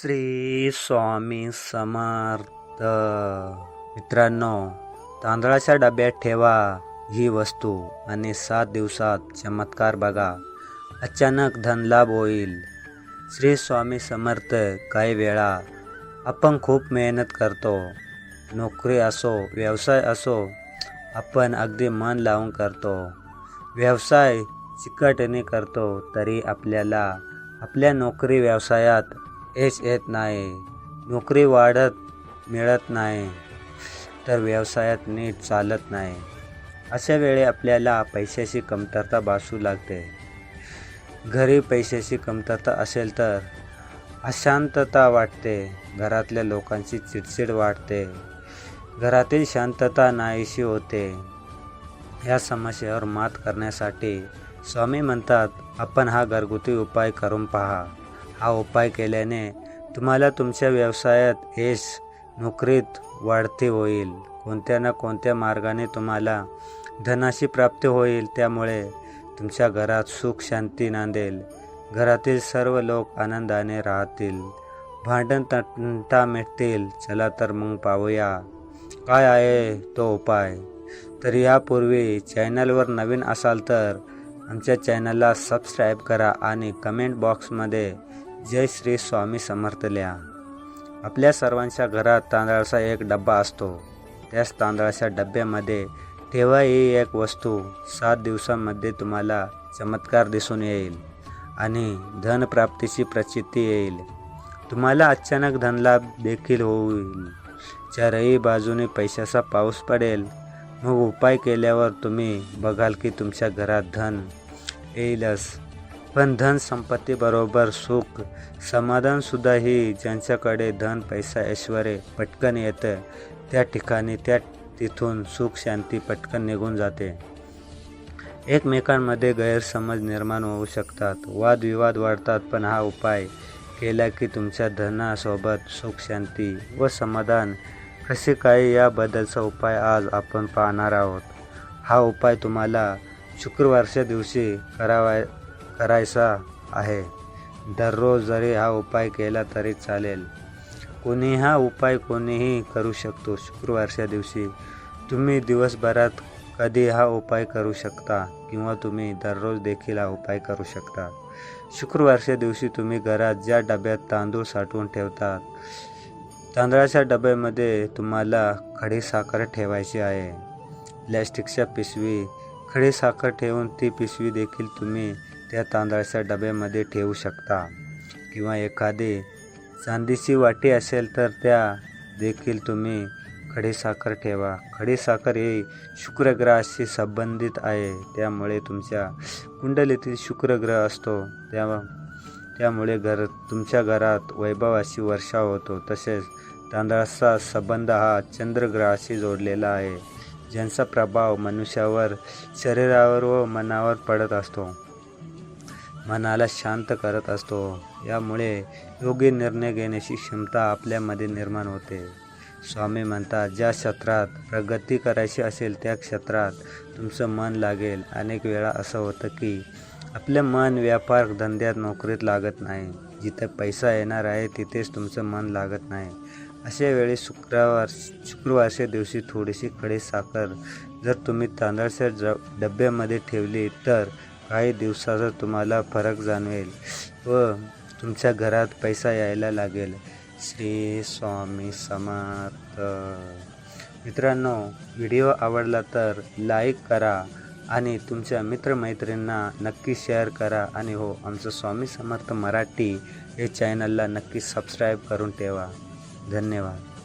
श्री स्वामी समर्थ. मित्रांनो तांदळाच्या डब्यात ठेवा ही वस्तू आणि सात दिवसात चमत्कार बघा. अचानक धनलाभ होईल. श्री स्वामी समर्थ काही वेळा आपण खूप मेहनत करतो. नोकरी असो व्यवसाय असो आपण अगदी मन लावून करतो. व्यवसाय चिकटने करतो तरी आपल्याला आपल्या नोकरी व्यवसायात यश येत नाही. नोकरी वाढत मिळत नाही तर व्यवसायात नीट चालत नाही. अशा वेळी आपल्याला पैशाची कमतरता भासू लागते. घरी पैशाची कमतरता असेल तर अशांतता वाटते. घरातल्या लोकांची चिडचिड वाटते घरातील शांतता नाहीशी होते. या समस्येवर मात करण्यासाठी स्वामी म्हणतात आपण हा घरगुती उपाय करून पहा. हा उपाय केल्याने तुम्हाला तुमच्या व्यवसायात यश नोकरीत वाढती होईल. कोणत्या ना कोणत्या मार्गाने तुम्हाला धनाशी प्राप्ती होईल त्यामुळे तुमच्या घरात सुख शांती नांदेल. घरातील सर्व लोक आनंदाने राहतील. भांडण तंटा मिटतील. चला तर मग पाहूया. काय आहे तो उपाय? तर यापूर्वी चॅनलवर नवीन असाल तर आमच्या चॅनलला सबस्क्राईब करा आणि कमेंट बॉक्समध्ये जय श्री स्वामी समर्थ लिहा आपल्या सर्वांच्या घरात तांदळाचा एक डब्बा असतो. त्याच तांदळाच्या डब्यामध्ये ठेवा ही एक वस्तू. सात दिवसांमध्ये तुम्हाला चमत्कार दिसून येईल आणि धनप्राप्तीची प्रचिती येईल. तुम्हाला अचानक धनलाभ देखील होईल. चारही बाजूने पैशाचा पाऊस पडेल. मग उपाय केल्यावर तुम्ही बघाल की तुमच्या घरात धन येईलच. पण धन संपत्तीबरोबर सुख समाधानसुद्धाही ज्यांच्याकडे धन पैसा ऐश्वर पटकन येतं त्या ठिकाणी त्या तिथून सुख शांती पटकन निघून जाते. एकमेकांमध्ये गैरसमज निर्माण होऊ शकतात. वादविवाद वाढतात पण हा उपाय केला की तुमच्या धनासोबत सुख शांती व समाधान कसे काय याबद्दलचा उपाय आज आपण पाहणार आहोत. हा उपाय तुम्हाला शुक्रवारच्या दिवशी करावाय करायचा आहे. दररोज जरी हा उपाय केला तरी चालेल. कोणी हा उपाय कोणीही करू शकतो शुक्रवारच्या दिवशी. तुम्ही दिवसभरात कधी हा उपाय करू शकता किंवा तुम्ही दररोज देखील हा उपाय करू शकता. शुक्रवारच्या दिवशी तुम्ही घरात ज्या डब्यात तांदूळ साठवून ठेवतात तांदळाच्या डब्यामध्ये तुम्हाला खडी साखर ठेवायची आहे. प्लॅस्टिकच्या पिशवी खडी साखर ठेवून ती पिशवी देखील तुम्ही त्या तांदळाच्या डब्यामध्ये ठेवू शकता. किंवा एखादी चांदीची वाटी असेल तर त्या देखील तुम्ही खडी साखर ठेवा. खडी साखर ही शुक्रग्रहाशी संबंधित आहे. त्यामुळे तुमच्या कुंडलीतील शुक्रग्रह असतो. त्या त्यामुळे घर तुमच्या घरात वैभवाशी वर्षा होतो. तसेच तांदळाचा संबंध हा चंद्रग्रहाशी जोडलेला आहे ज्यांचा प्रभाव मनुष्यावर शरीरावर व मनावर पडत असतो. मनाला शांत करत असतो. यामुळे योग्य निर्णय घेण्याची क्षमता आपल्यामध्ये निर्माण होते. स्वामी म्हणतात ज्या क्षेत्रात प्रगती करायची असेल त्या क्षेत्रात तुमचं मन लागेल. अनेक वेळा असं होतं की आपलं मन व्यापार धंद्यात नोकरीत लागत नाही. जिथे पैसा येणार आहे तिथेच तुमचं मन लागत नाही. अशा वेळी शुक्रवार शुक्रवारच्या दिवशी थोडीशी खडी साखर जर तुम्ही तांदळाच्या ज डब्यामध्ये ठेवली तर काही दिवसाचा तुम्हाला फरक जाणवेल व तुमच्या घरात पैसा यायला लागेल. श्री स्वामी समर्थ. मित्रांनो व्हिडिओ आवडला तर लाईक करा आणि तुमच्या मित्रमैत्रींना नक्की शेअर करा. आणि हो आमचं स्वामी समर्थ मराठी हे चॅनलला नक्की सबस्क्राईब करून ठेवा. धन्यवाद.